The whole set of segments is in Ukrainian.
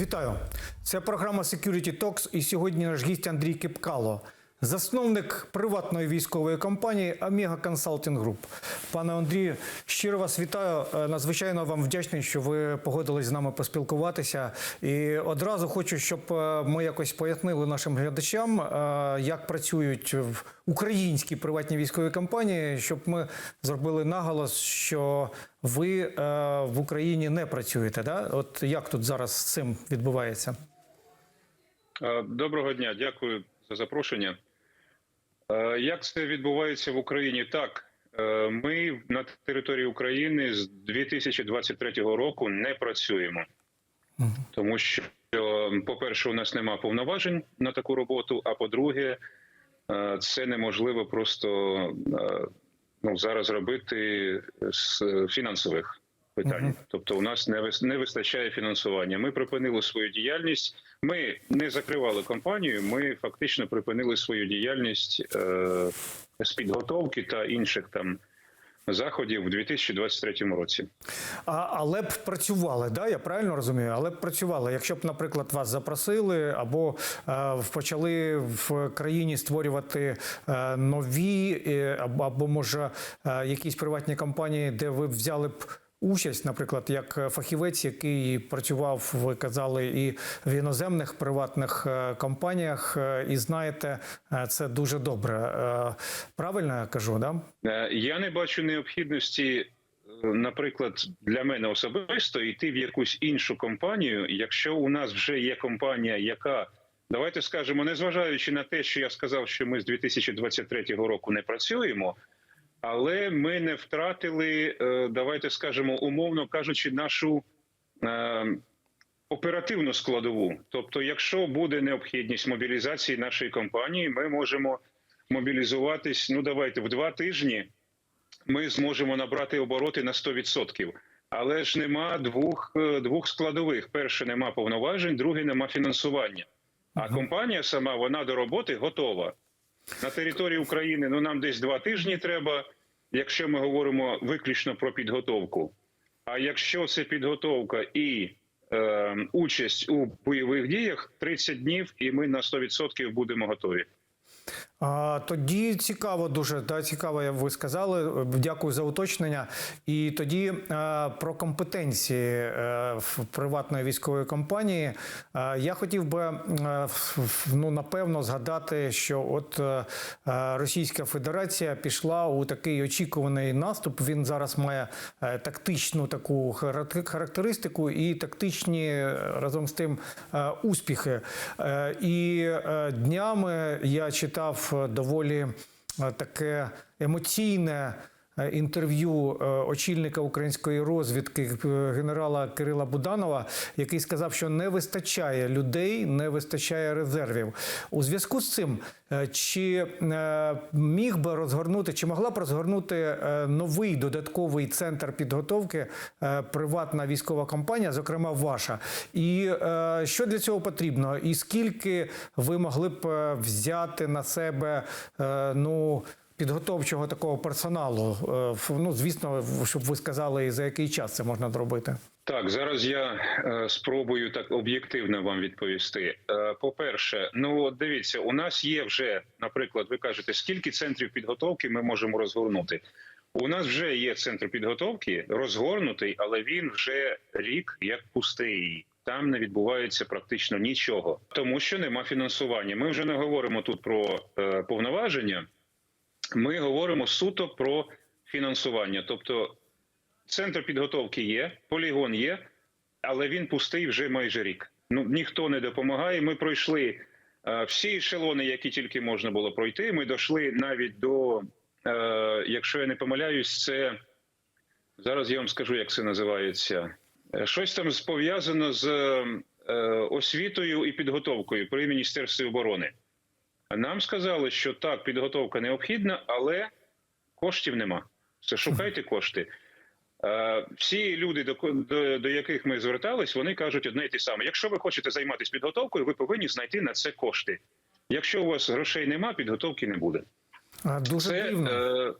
Вітаю! Це програма Security Talks і сьогодні наш гість Андрій Кипкало, засновник приватної військової компанії Amiga Consulting Group. Пане Андрію, щиро вас вітаю. Е, Надзвичайно вам вдячний, що ви погодились з нами поспілкуватися. І одразу хочу, щоб е, ми якось пояснили нашим глядачам, е, як працюють українські приватні військові компанії, щоб ми зробили наголос, що ви в Україні не працюєте. Да? От як тут зараз з цим відбувається? Доброго дня, дякую за запрошення. Е, Як це відбувається в Україні? Так, е, ми на території України з 2023 року не працюємо, тому що, по-перше, у нас немає повноважень на таку роботу. А по-друге, е, це неможливо просто ну, зараз робити з фінансових питань. Мгм. Тобто, у нас не не вистачає фінансування. Ми припинили свою діяльність. Ми не закривали компанію. Ми фактично припинили свою діяльність е, з підготовки та інших там заходів у 2023 році. А, але б працювали, да? я правильно розумію? Але б працювали, якщо б, наприклад, вас запросили або е, почали в країні створювати е, нові, е, або, або може е, якісь приватні компанії, де ви взяли б. Участь, наприклад, як фахівець, який працював, ви казали, і в іноземних приватних е, компаніях, е, і знаєте, е, це дуже добре. Е, Правильно я кажу, да? Е, Я не бачу необхідності, е, наприклад, для мене особисто йти в якусь іншу компанію, якщо у нас вже є компанія, яка давайте скажемо, незважаючи на те, що я сказав, що ми з 2023 року не працюємо. Але ми не втратили, е, давайте скажемо, умовно кажучи, нашу е, оперативну складову. Тобто, якщо буде необхідність мобілізації нашої компанії, ми можемо мобілізуватись. Ну давайте в два тижні ми зможемо набрати обороти на 100%. Але ж нема двох, е, двох складових: перше, нема повноважень, друге, нема фінансування. А компанія сама вона до роботи готова на території України. Ну нам десь два тижні треба, якщо ми говоримо виключно про підготовку. А якщо це підготовка і е, участь у бойових діях, 30 днів, і ми на 100% будемо готові. А, тоді цікаво, дуже да, цікаво, як ви сказали. Дякую за уточнення. І тоді е, про компетенції е, в приватної військової компанії. Е, я хотів би в- ну, напевно згадати, що от е, Російська Федерація пішла у такий очікуваний наступ. Він зараз має тактичну таку харак- характеристику і тактичні разом з тим успіхи. І днями я читав доволі е, таке емоційне. Е, Інтерв'ю е, очільника української розвідки е, генерала Кирила Буданова, який сказав, що не вистачає людей, не вистачає резервів. У зв'язку з цим, чи міг би розгорнути, чи могла б розгорнути новий додатковий центр підготовки приватна військова компанія, зокрема ваша, і що для цього потрібно, і скільки ви могли б взяти на себе ну. Підготовчого такого персоналу, Е, ну звісно, щоб ви сказали, за який час це можна зробити. Так, зараз я е, спробую так об'єктивно вам відповісти. Е, по-перше, ну от дивіться, у нас є вже, наприклад, ви кажете, скільки центрів підготовки ми можемо розгорнути. У нас вже є центр підготовки розгорнутий, але він вже рік як пустий. Там не відбувається практично нічого, тому що нема фінансування. Ми вже не говоримо тут про е, повноваження. Ми говоримо суто про фінансування. Тобто Центр підготовки є, полігон є, але він пустий вже майже рік. Ну ніхто не допомагає. Ми пройшли е, всі ешелони, які тільки можна було пройти. Ми дійшли навіть до, е, якщо я не помиляюсь, це зараз я вам скажу, як це називається. Е, Щось там пов'язано з е, освітою і підготовкою при міністерстві оборони. Нам сказали, що так, підготовка необхідна, але коштів нема. Це шукайте кошти. Е, Всі люди, до, до, до яких ми звертались, вони кажуть одне і те саме. Якщо ви хочете займатися підготовкою, ви повинні знайти на це кошти. Якщо у вас грошей нема, підготовки не буде. А, Дуже Це, дивно. е,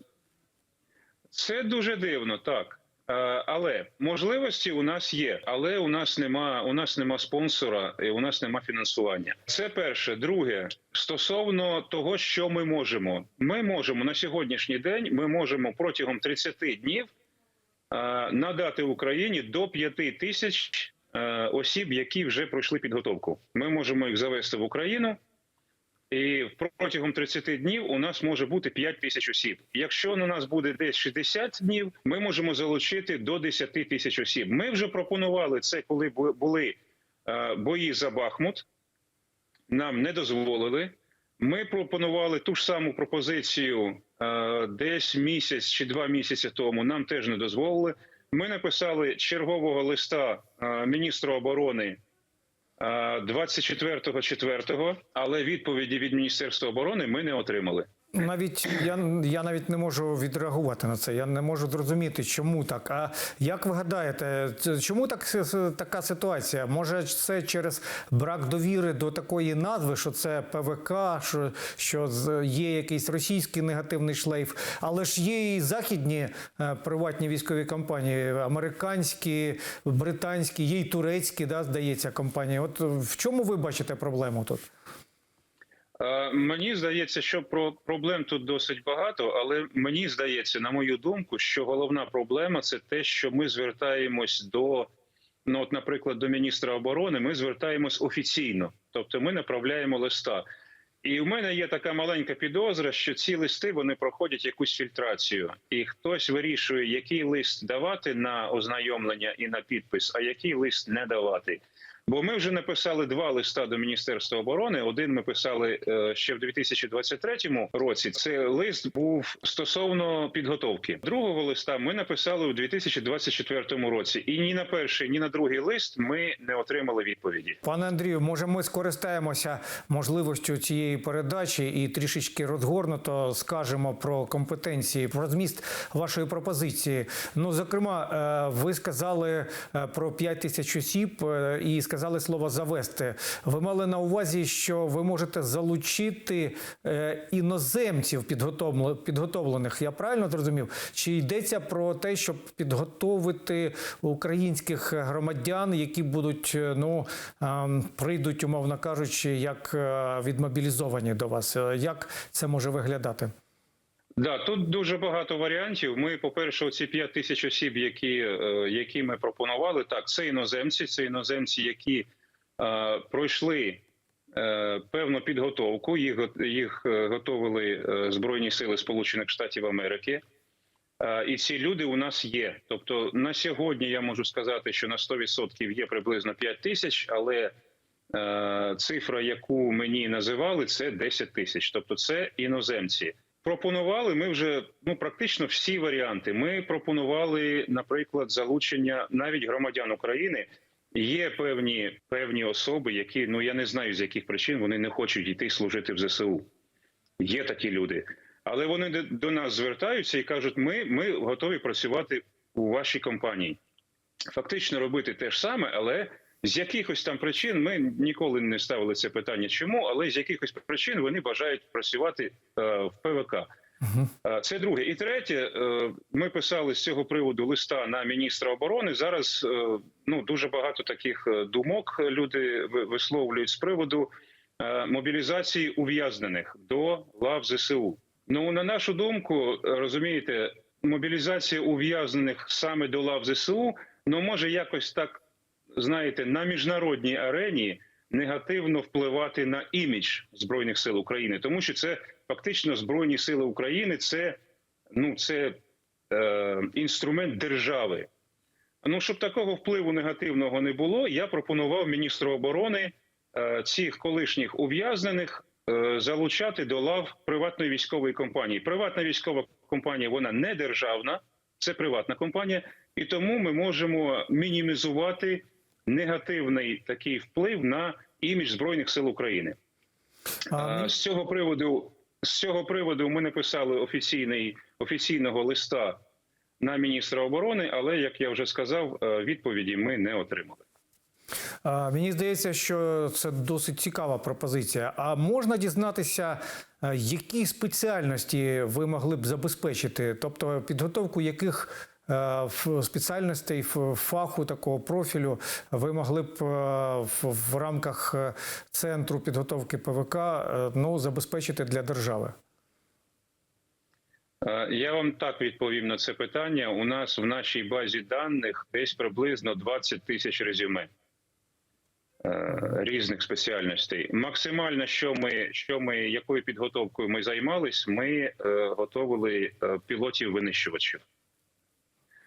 це дуже дивно, так. Е, Але можливості у нас є, але у нас нема у нас нема спонсора і у нас нема фінансування. Це перше. Друге, стосовно того, що ми можемо, ми можемо на сьогоднішній день. Ми можемо протягом 30 днів е, надати Україні до 5 тисяч е, осіб, які вже пройшли підготовку. Ми можемо їх завести в Україну. І протягом 30 днів у нас може бути 5 тисяч осіб. Якщо на нас буде десь 60 днів, ми можемо залучити до 10 тисяч осіб. Ми вже пропонували це, коли були е, бої за Бахмут. Нам не дозволили. Ми пропонували ту ж саму пропозицію е, десь місяць чи два місяці тому. Нам теж не дозволили. Ми написали чергового листа е, міністру оборони 24.04, але відповіді від Міністерства оборони ми не отримали. Навіть я, я навіть не можу відреагувати на це. Я не можу зрозуміти, чому так. А як ви гадаєте, чому так така ситуація? Може, це через брак довіри до такої назви, що це ПВК, що, що є якийсь російський негативний шлейф, але ж є і західні е, приватні військові компанії, американські, британські, є й турецькі, да, здається, компанії. От в чому ви бачите проблему тут? Е, Мені здається, що про проблем тут досить багато, але мені здається, на мою думку, що головна проблема це те, що ми звертаємось до, ну от, наприклад, до міністра оборони. Ми звертаємось офіційно, тобто ми направляємо листа. І в мене є така маленька підозра, що ці листи вони проходять якусь фільтрацію, і хтось вирішує, який лист давати на ознайомлення і на підпис, а який лист не давати. Бо ми вже написали два листа до Міністерства оборони. Один ми писали е, ще в 2023 році. Це лист був стосовно підготовки. Другого листа ми написали у 2024 році. І ні на перший, ні на другий лист ми не отримали відповіді. Пане Андрію, може, ми скористаємося можливістю цієї передачі і трішечки розгорнуто скажемо про компетенції, про зміст вашої пропозиції. Ну, зокрема, е, ви сказали е, про 5 тисяч осіб і сказали слово завести. Ви мали на увазі, що ви можете залучити е, іноземців підготовлених. Я правильно зрозумів? Чи йдеться про те, щоб підготовити українських громадян, які будуть е, ну ем, прийдуть, умовно кажучи, як е, відмобілізовані до вас? Як це може виглядати? Да, тут дуже багато варіантів. Ми, по-перше, оці 5 тисяч осіб, які, е, які ми пропонували, так, це іноземці, це іноземці, які е, пройшли е, певну підготовку. Їх, їх е, готовили е, Збройні Сили Сполучених Штатів Америки. І ці люди у нас є. Тобто на сьогодні я можу сказати, що на 100% є приблизно 5 тисяч, але е, цифра, яку мені називали, це 10 тисяч. Тобто це іноземці. Пропонували ми вже ну практично всі варіанти. Ми пропонували, наприклад, залучення навіть громадян України. Є певні певні особи, які ну я не знаю з яких причин вони не хочуть йти служити в ЗСУ. Є такі люди, але вони до- нас звертаються і кажуть: ми, ми готові працювати у вашій компанії. Фактично робити те ж саме, але з якихось там причин ми ніколи не ставили це питання, чому, але з якихось причин вони бажають працювати е, в ПВК. Е, Це друге. І третє, е, ми писали з цього приводу листа на міністра оборони. Зараз ну дуже багато таких думок люди висловлюють з приводу мобілізації ув'язнених до лав ЗСУ. Ну на нашу думку, розумієте, мобілізація ув'язнених саме до лав ЗСУ, ну може якось так, знаєте, на міжнародній арені негативно впливати на імідж збройних сил України, тому що це фактично збройні сили України, це ну це е, інструмент держави. Ну щоб такого впливу негативного не було, я пропонував міністру оборони е, цих колишніх ув'язнених е, залучати до лав приватної військової компанії. Приватна військова компанія вона не державна, це приватна компанія, і тому ми можемо мінімізувати негативний такий вплив на імідж збройних сил України. А, З цього приводу з цього приводу ми написали офіційний офіційного листа на міністра оборони, але як я вже сказав, е, відповіді ми не отримали. А, Мені здається, що це досить цікава пропозиція. А можна дізнатися, е, які спеціальності ви могли б забезпечити, тобто підготовку яких е, ф- спеціальностей ф- фаху такого профілю ви могли б е, в, в рамках е, центру підготовки ПВК ну, забезпечити для держави? Я вам так відповім на це питання. У нас в нашій базі даних десь приблизно 20 тисяч резюме різних спеціальностей. Максимально, що ми, що ми, якою підготовкою ми займались, ми готовили пілотів винищувачів.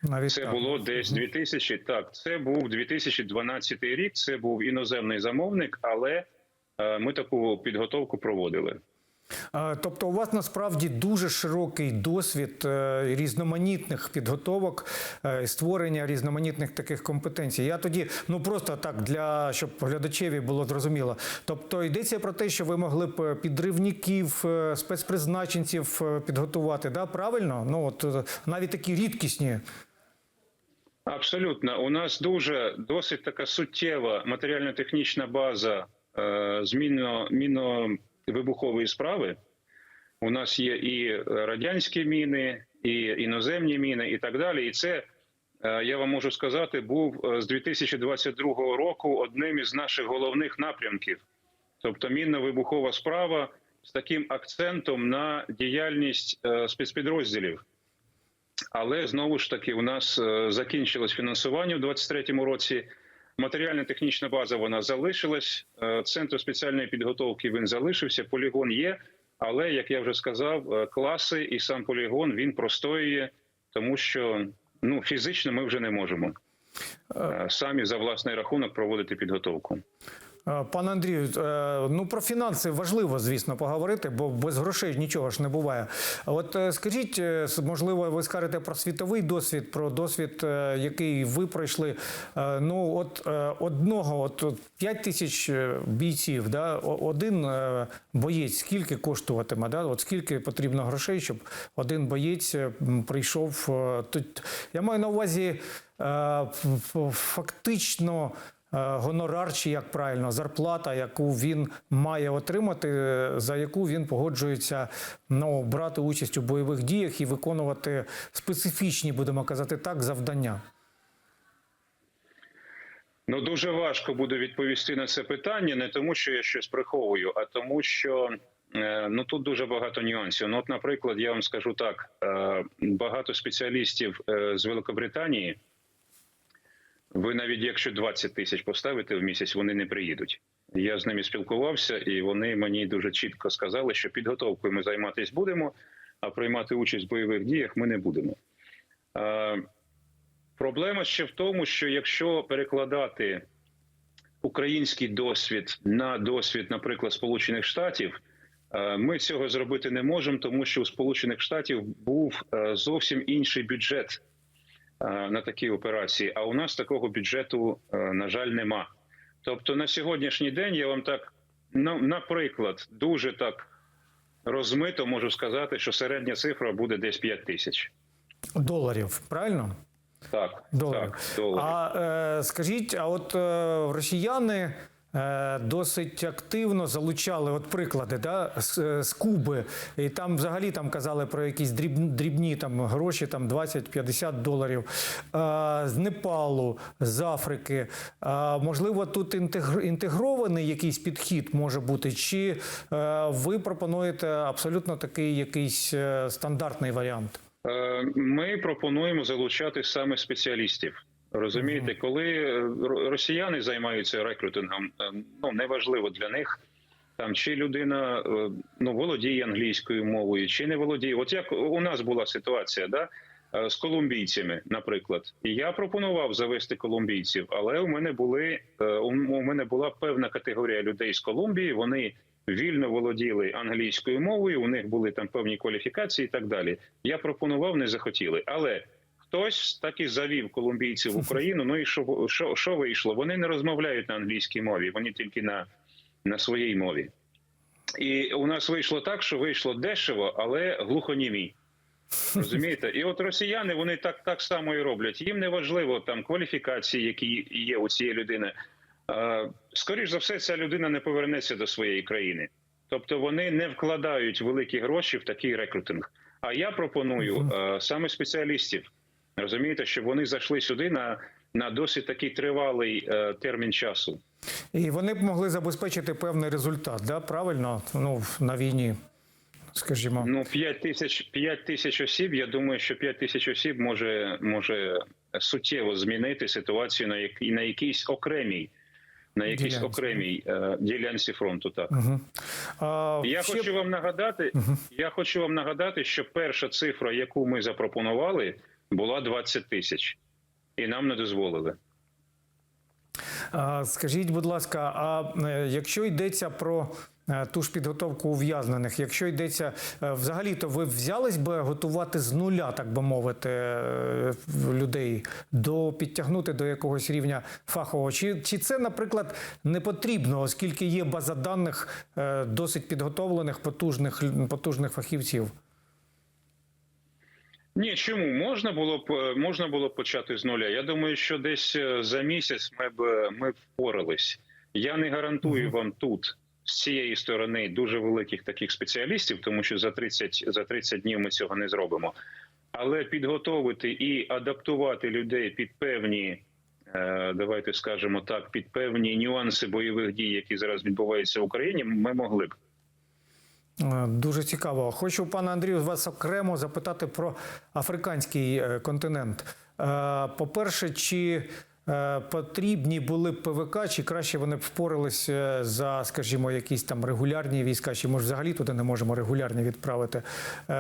Навіть Це так. було десь 2000, Так, це був 2012 рік. Це був іноземний замовник, але е, ми таку підготовку проводили. Тобто, у вас насправді дуже широкий досвід е, різноманітних підготовок, е, створення різноманітних таких компетенцій. Я тоді, ну просто так для щоб глядачеві було зрозуміло. Тобто йдеться про те, що ви могли б підривників, спецпризначенців підготувати, да? правильно? Ну от навіть такі рідкісні. Абсолютно, у нас дуже досить така суттєва матеріально-технічна база е, змінно мінно-вибухової справи. У нас є і радянські міни, і іноземні міни, і так далі. І це е, я вам можу сказати, був е, з 2022 року одним із наших головних напрямків, тобто мінно-вибухова справа з таким акцентом на діяльність спецпідрозділів. Але знову ж таки, у нас е, закінчилось фінансування у 2023 році. Матеріально-технічна база вона залишилась. е, Центр спеціальної підготовки він залишився. Полігон є. Але як я вже сказав, е, класи і сам полігон він простоює, тому що ну фізично ми вже не можемо самі за власний рахунок проводити підготовку. Е, Пане Андрію, е, ну про фінанси важливо, звісно, поговорити, бо без грошей нічого ж не буває. От е, скажіть, можливо, ви скажете про світовий досвід, про досвід, який ви пройшли. Ну, от одного, от 5 тисяч бійців, да, один боєць, скільки коштуватиме? Да? От скільки потрібно грошей, щоб один боєць прийшов. Тут я маю на увазі фактично. Е, гонорар, чи як правильно, зарплата, яку він має отримати, е, за яку він погоджується ну, брати участь у бойових діях і виконувати специфічні, будемо казати так, завдання. Ну дуже важко буде відповісти на це питання, не тому, що я щось приховую, а тому, що е, ну тут дуже багато нюансів. Ну, от, наприклад, я вам скажу так: багато спеціалістів з Великобританії. Ви навіть якщо 20 тисяч поставите в місяць, вони не приїдуть. Я з ними спілкувався, і вони мені дуже чітко сказали, що підготовкою ми займатися будемо, а приймати участь в бойових діях ми не будемо. Проблема ще в тому, що якщо перекладати український досвід на досвід, наприклад, Сполучених Штатів, ми цього зробити не можемо, тому що у Сполучених Штатів був зовсім інший бюджет на такі операції. А у нас такого бюджету, е, на жаль, нема. Тобто на сьогоднішній день я вам так, ну, наприклад, дуже так розмито можу сказати, що середня цифра буде десь 5 тисяч. Доларів, правильно? Так, Доларів. так, доларів. А е, скажіть, а от е, росіяни. Е, Досить активно залучали от приклади да, з, е, з Куби, і там взагалі там казали про якісь дрібні, дрібні там гроші, там 20-50 доларів. Е, з Непалу, з Африки. Е, можливо, тут інтегр, інтегрований якийсь підхід може бути, чи е, ви пропонуєте абсолютно такий якийсь стандартний варіант? Ми пропонуємо залучати саме спеціалістів. Розумієте, коли е, росіяни займаються рекрутингом, е, ну неважливо для них там чи людина е, ну володіє англійською мовою, чи не володіє. От як у нас була ситуація, да з колумбійцями, наприклад, і я пропонував завести колумбійців, але у мене були у мене була певна категорія людей з Колумбії. Вони вільно володіли англійською мовою. У них були там певні кваліфікації і так далі. Я пропонував, не захотіли, але. Хтось так і завів колумбійців в Україну. Ну і що, що, що вийшло? Вони не розмовляють на англійській мові, вони тільки на, на своїй мові. І у нас вийшло так, що вийшло дешево, але глухонімі. Розумієте? І от росіяни вони так, так само і роблять. Їм не важливо там кваліфікації, які є у цієї людини. Е, Скоріш за все, ця людина не повернеться до своєї країни. Тобто вони не вкладають великі гроші в такий рекрутинг. А я пропоную саме спеціалістів. Розумієте, щоб вони зайшли сюди на, на досить такий тривалий е, термін часу. І вони б могли забезпечити певний результат, да? правильно? Ну, на війні, скажімо. Ну, 5 тисяч 5 тисяч осіб. Я думаю, що 5 тисяч осіб може, може суттєво змінити ситуацію на як на якійсь окремій на якійсь Ділянці. окремій е, ділянці фронту. Так Угу. А, я ще- хочу вам нагадати. Я хочу вам нагадати, що перша цифра, яку ми запропонували, була 20 тисяч, і нам не дозволили. Скажіть, будь ласка, а е, якщо йдеться про е, ту ж підготовку ув'язнених, якщо йдеться е, взагалі, то ви взялись би готувати з нуля, так би мовити, людей до підтягнути до якогось рівня фахового? Чи, чи це, наприклад, не потрібно, оскільки є база даних досить підготовлених, потужних потужних фахівців? Ні, чому можна було б е, можна було б почати з нуля? Я думаю, що десь е, за місяць ми б е, ми впорались. Я не гарантую Мгм. вам тут з цієї сторони дуже великих таких спеціалістів, тому що за 30, за 30 днів ми цього не зробимо. Але підготовити і адаптувати людей під певні, давайте скажемо так, під певні нюанси бойових дій, які зараз відбуваються в Україні, ми могли б. Е, Дуже цікаво. Хочу, пане Андрію, вас окремо запитати про африканський е, континент. Е, По-перше, чи потрібні були ПВК, чи краще вони б впорались е, за, скажімо, якісь там регулярні війська, чи може взагалі туди не можемо регулярні відправити,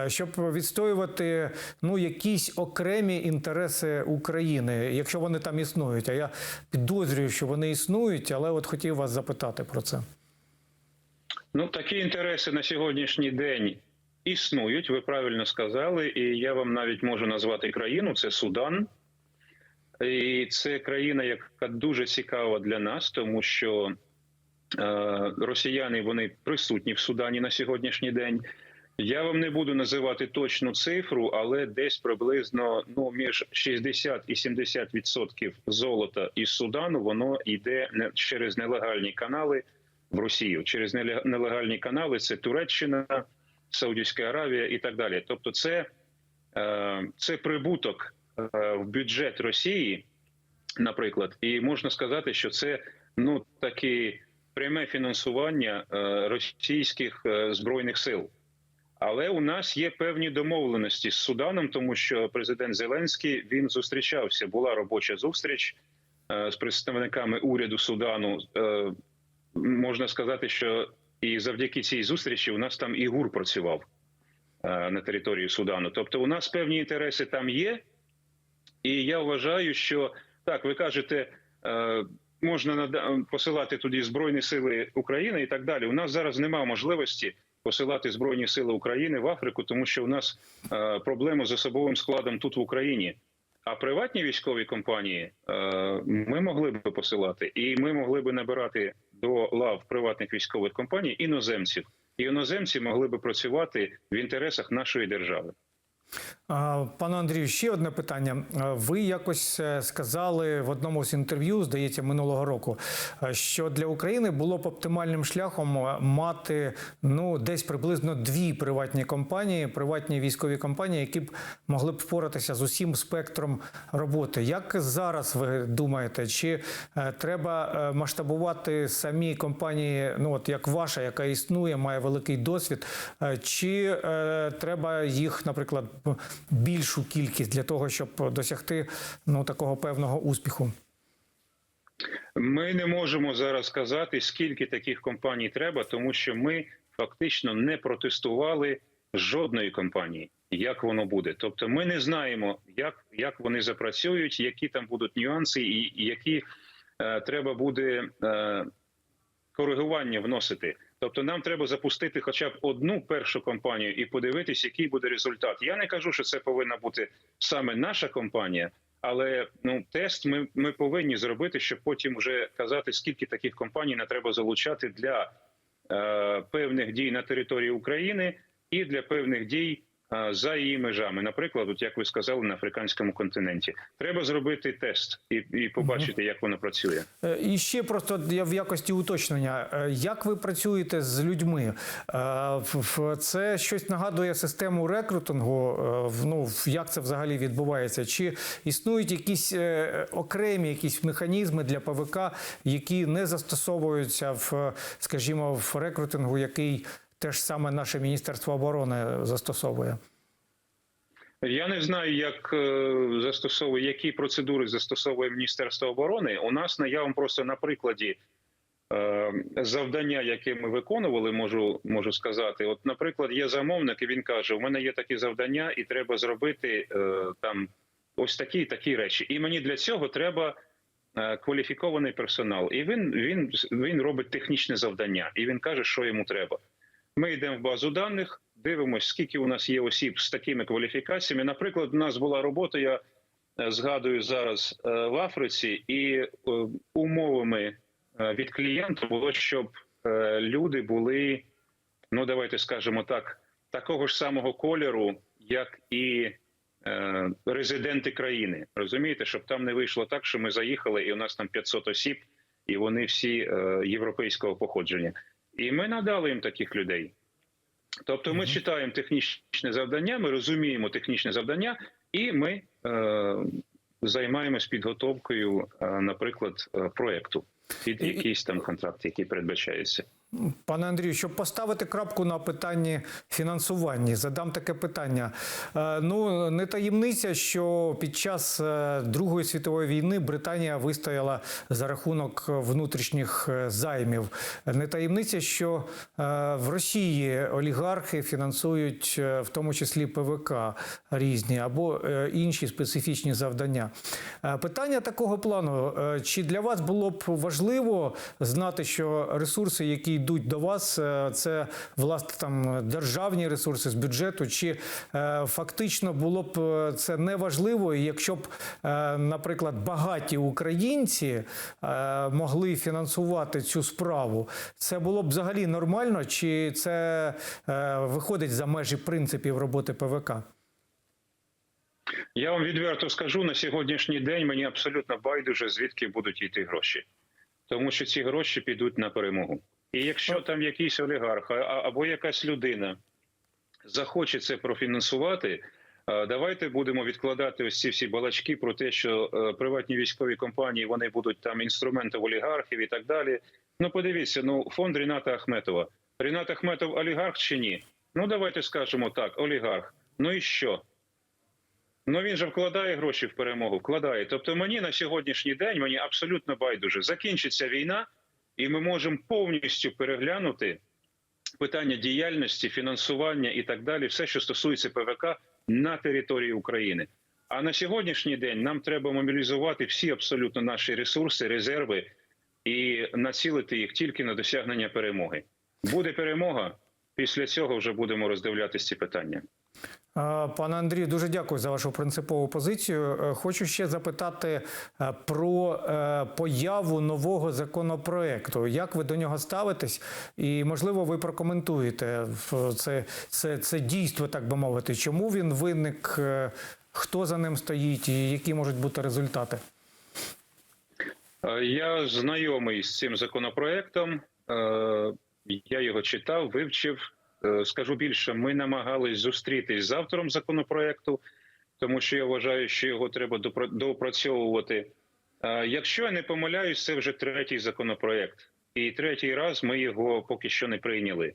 щоб відстоювати ну якісь окремі інтереси України, якщо вони там існують. А я підозрюю, що вони існують, але от хотів вас запитати про це. Ну, такі інтереси на сьогоднішній день існують. Ви правильно сказали, і я вам навіть можу назвати країну. Це Судан. І це країна, яка дуже цікава для нас, тому що е, росіяни вони присутні в Судані на сьогоднішній день. Я вам не буду називати точну цифру, але десь приблизно ну між 60 і 70 відсотків золота із Судану воно йде через нелегальні канали в Росію. Через неле- нелегальні канали це Туреччина, Саудівська Аравія і так далі. Тобто, це, е, це прибуток е, в бюджет Росії, наприклад, і можна сказати, що це ну таке пряме фінансування е, російських збройних сил. Але у нас є певні домовленості з Суданом, тому що президент Зеленський він зустрічався. Була робоча зустріч з представниками уряду Судану. Можна сказати, що і завдяки цій зустрічі у нас там і ГУР працював е, на території Судану. Тобто, у нас певні інтереси там є, і я вважаю, що так ви кажете. е, Можна посилати туди збройні сили України і так далі. У нас зараз немає можливості посилати збройні сили України в Африку, тому що у нас е, проблеми з особовим складом тут в Україні. А приватні військові компанії е, ми могли б посилати, і ми могли б набирати до лав приватних військових компаній іноземців. І іноземці могли би працювати в інтересах нашої держави. Пане Андрію, ще одне питання. Ви якось е, сказали в одному з інтерв'ю, здається, минулого року, е, що для України було б оптимальним шляхом е, мати ну десь приблизно дві приватні компанії, приватні військові компанії, які б могли б впоратися з усім спектром роботи. Як зараз ви думаєте, чи треба масштабувати самі компанії, ну от як ваша, яка існує, має великий досвід, чи е, треба їх, наприклад, більшу кількість для того, щоб досягти ну такого певного успіху? Ми не можемо зараз сказати, скільки таких компаній треба, тому що ми фактично не протестували жодної компанії, як воно буде. Тобто, ми не знаємо, як, як вони запрацюють, які там будуть нюанси, і, які е, треба буде е, коригування вносити. Тобто, нам треба запустити хоча б одну першу компанію і подивитись, який буде результат. Я не кажу, що це повинна бути саме наша компанія. Але ну тест ми, ми повинні зробити, щоб потім вже казати, скільки таких компаній нам треба залучати для е, певних дій на території України і для певних дій за її межами. Наприклад, от як ви сказали, на африканському континенті. Треба зробити тест і, і побачити, як воно працює. Е, І ще просто я в якості уточнення. Е, Як ви працюєте з людьми? Е, Це щось нагадує систему рекрутингу. Е, Ну як це взагалі відбувається? Чи існують якісь е, окремі якісь механізми для ПВК, які не застосовуються в, скажімо, в рекрутингу, який теж саме наше міністерство оборони застосовує? Я не знаю, як е, застосовує які процедури застосовує Міністерство оборони. У нас на я вам просто на прикладі е, завдання, яке ми виконували, можу можу сказати. От, наприклад, є замовник, і він каже: у мене є такі завдання, і треба зробити е, там ось такі такі речі. І мені для цього треба. Кваліфікований персонал, і він він він робить технічне завдання, і він каже, що йому треба. Ми йдемо в базу даних, дивимося, скільки у нас є осіб з такими кваліфікаціями. Наприклад, у нас була робота, я е, згадую зараз е, в Африці, і е, умовами від клієнта було, щоб люди були, ну давайте скажемо так, такого ж самого кольору, як і резиденти країни. Розумієте, щоб там не вийшло так, що ми заїхали, і у нас там 500 осіб, і вони всі європейського походження. І ми надали їм таких людей. Тобто, ми читаємо технічне завдання, ми розуміємо технічне завдання, і ми е, займаємось підготовкою, е, наприклад, е, проекту під якийсь там контракт, який передбачається. Пане Андрію, щоб поставити крапку на питанні фінансування, задам таке питання. Е, Ну не таємниця, що під час е, Другої світової війни Британія вистояла за рахунок внутрішніх е, займів. Не таємниця, що в Росії олігархи фінансують в тому числі ПВК різні або інші специфічні завдання. Питання такого плану: чи для вас було б важливо знати, що ресурси, які йдуть до вас, е, це власне там державні ресурси з бюджету, чи е, фактично було б е, це неважливо, якщо б, наприклад, багаті українці могли фінансувати цю справу, це було б взагалі нормально, чи це виходить за межі принципів роботи ПВК? Я вам відверто скажу на сьогоднішній день мені абсолютно байдуже, звідки будуть йти гроші, тому що ці гроші підуть на перемогу. І якщо там якийсь олігарх або якась людина захоче це профінансувати, давайте будемо відкладати ось ці всі балачки про те, що е, приватні військові компанії вони будуть там інструментом олігархів і так далі. Ну, подивіться, ну фонд Ріната Ахметова. Рінат Ахметов олігарх чи ні? Ну давайте скажемо так, олігарх. Ну і що? Ну він же вкладає гроші в перемогу, вкладає. Тобто, мені на сьогоднішній день мені абсолютно байдуже. Закінчиться війна, і ми можемо повністю переглянути питання діяльності, фінансування і так далі, все, що стосується ПВК на території України. А на сьогоднішній день нам треба мобілізувати всі абсолютно наші ресурси, резерви і націлити їх тільки на досягнення перемоги. Буде перемога. Після цього вже будемо роздивлятися ці питання. Е, Пане Андрію, дуже дякую за вашу принципову позицію. Е, Хочу ще запитати е, про появу нового законопроекту. Як ви до нього ставитесь? І можливо, ви прокоментуєте це, це, це дійство, так би мовити. Чому він виник? Хто за ним стоїть, і які можуть бути результати? Я знайомий з цим законопроектом. Я його читав, вивчив. Е, Скажу більше, ми намагались зустрітись з автором законопроекту, тому що я вважаю, що його треба доопрацьовувати. Е, Якщо я не помиляюсь, це вже третій законопроект, і третій раз ми його поки що не прийняли.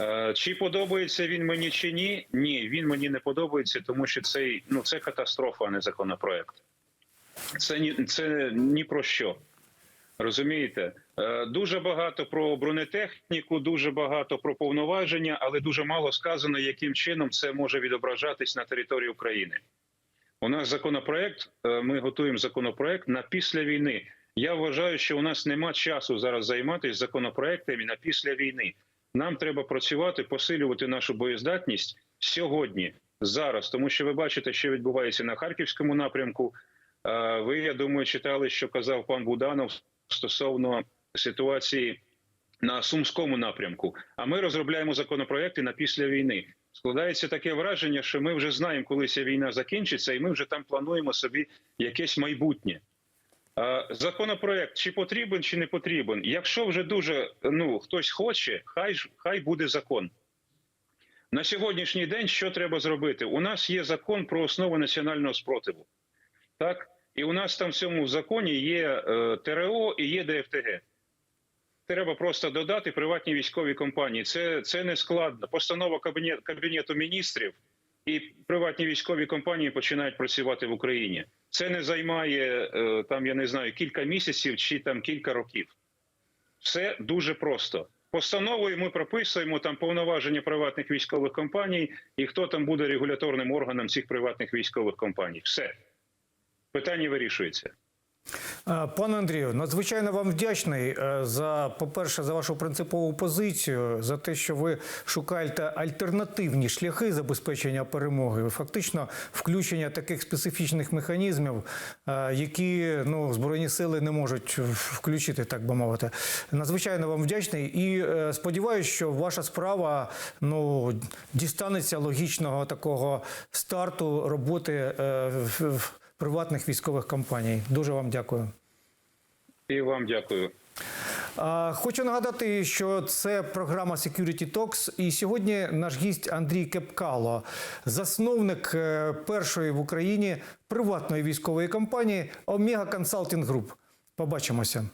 Е, Чи подобається він мені чи ні? Ні, він мені не подобається, тому що цей ну це катастрофа, а не законопроект. Це ні це ні про що. Розумієте, Е, дуже багато про бронетехніку, дуже багато про повноваження, але дуже мало сказано, яким чином це може відображатись на території України. У нас законопроект. е, Ми готуємо законопроект на після війни. Я вважаю, що у нас нема часу зараз займатися законопроектами на після війни. Нам треба працювати, посилювати нашу боєздатність сьогодні, зараз, тому що ви бачите, що відбувається на харківському напрямку. Е, Ви, я думаю, читали, що казав пан Буданов стосовно ситуації на сумському напрямку. А ми розробляємо законопроекти на після війни. Складається таке враження, що ми вже знаємо, коли ця війна закінчиться, і ми вже там плануємо собі якесь майбутнє. Законопроект чи потрібен, чи не потрібен. Якщо вже дуже ну хтось хоче, хай хай буде закон. На сьогоднішній день що треба зробити? У нас є закон про основи національного спротиву. Так? І у нас там в цьому законі є е, ТРО і є ДФТГ. Треба просто додати приватні військові компанії. Це, це не складно. Постанова Кабінет, Кабінету міністрів і приватні військові компанії починають працювати в Україні. Це не займає е, там, я не знаю, кілька місяців чи там кілька років. Все дуже просто. Постановою ми прописуємо там повноваження приватних військових компаній і хто там буде регуляторним органом цих приватних військових компаній. Все. Питання вирішується. Е, Пане Андрію, надзвичайно вам вдячний е, за, по-перше, за вашу принципову позицію, за те, що ви шукаєте альтернативні шляхи забезпечення перемоги, фактично включення таких специфічних механізмів, е, які ну, збройні сили не можуть включити, так би мовити. Надзвичайно вам вдячний і сподіваюся, що ваша справа ну, дістанеться логічного такого старту роботи в приватних військових компаній. Дуже вам дякую. І вам дякую. Хочу нагадати, що це програма Security Talks. І сьогодні наш гість Андрій Кепкало, засновник е, першої в Україні приватної військової компанії Omega Consulting Group. Побачимося.